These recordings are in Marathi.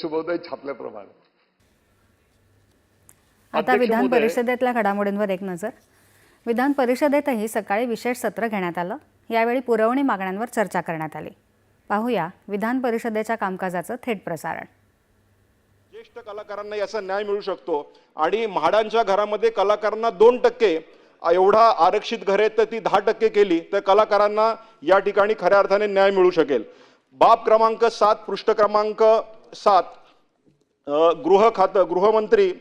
शुभोदय छापल्याप्रमाणे. आता विधान. परिषदेतल्या घडामोडींवर एक नजर. विधान परिषदेतही सकाळी विशेष सत्र घेण्यात आलं. यावेळी पुरवणी मागण्यांवर चर्चा करण्यात आली. पाहूया विधान परिषदेच्या कामकाजाचं थेट प्रसारण. ज्येष्ठ कलाकारांना याचा न्याय मिळू शकतो. आणि म्हाडांच्या घरामध्ये कलाकारांना दोन टक्के एवढा आरक्षित घर आहे तर ती दहा टक्के केली तर कलाकारांना या ठिकाणी खऱ्या अर्थाने न्याय मिळू शकेल. बाब क्रमांक सात पृष्ठ क्रमांक सात गृह खातं गृहमंत्री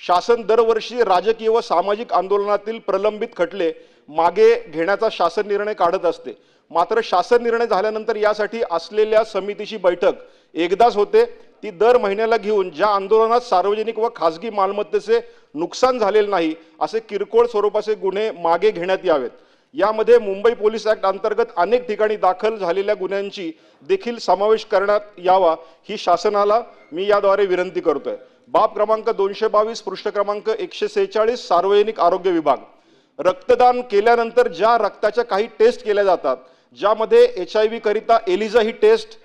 शासन दरवर्षी राजकीय व सामाजिक आंदोलनातील प्रलंबित खटले मागे घेण्याचा शासन निर्णय काढत असते. मात्र शासन निर्णय झाल्यानंतर यासाठी असलेल्या समितीची बैठक एकदाच होते. ती दर महिन्याला घेऊन ज्या आंदोलनात सार्वजनिक व खासगी मालमत्तेचे नुकसान झालेले नाही असे किरकोळ स्वरूपाचे गुन्हे मागे घेण्यात यावेत. यामध्ये मुंबई पोलीस ऍक्ट अंतर्गत अनेक ठिकाणी दाखल झालेल्या गुन्ह्यांची देखील समावेश करण्यात यावा ही शासनाला मी याद्वारे विनंती करतोय. बाब क्रमांक दोनशे बावीस पृष्ठ क्रमांक एकशे सेहेचाळीस सार्वजनिक आरोग्य विभाग. रक्तदान केल्यानंतर ज्या रक्ताच्या काही टेस्ट केल्या जातात ज्यामध्ये एच आय व्ही करिता एलिझा ही टेस्ट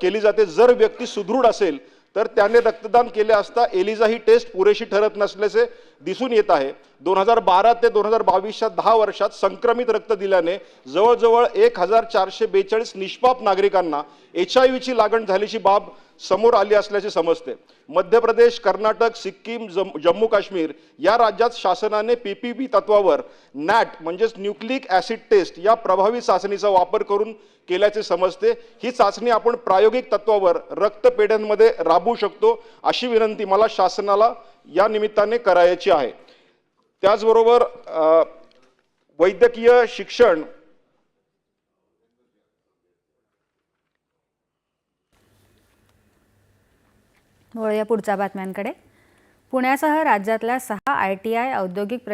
केली जाते. जर व्यक्ती सुदृढ असेल तर त्याने रक्तदान केले असता एलिझा ही टेस्ट पुरेशी ठरत नसल्याचे दिसून येत आहे. दोन हजार बारा ते दोन हजार बावीसच्या दहा वर्षात संक्रमित रक्त दिल्याने जवळजवळ एक हजार चारशे बेचाळीस निष्पाप नागरिकांना एच आय व्हीची लागण झाल्याची बाब समोर आली असल्याचे समजते. मध्य प्रदेश कर्नाटक सिक्कीम जम- जम्मू काश्मीर या राज्यात शासनाने पीपीपी तत्वावर नॅट म्हणजेच न्यूक्लिक ॲसिड टेस्ट या प्रभावी चाचणीचा वापर करून केल्याचे समजते. ही चाचणी आपण प्रायोगिक तत्वावर रक्तपेढ्यांमध्ये राबवू शकतो अशी विनंती मला शासनाला या निमित्ताने करायची आहे. त्याचबरोबर वैद्यकीय शिक्षण वळूया पुढच्या बातम्यांकडे. पुण्यासह राज्यातल्या सहा आय टी आय औद्योगिक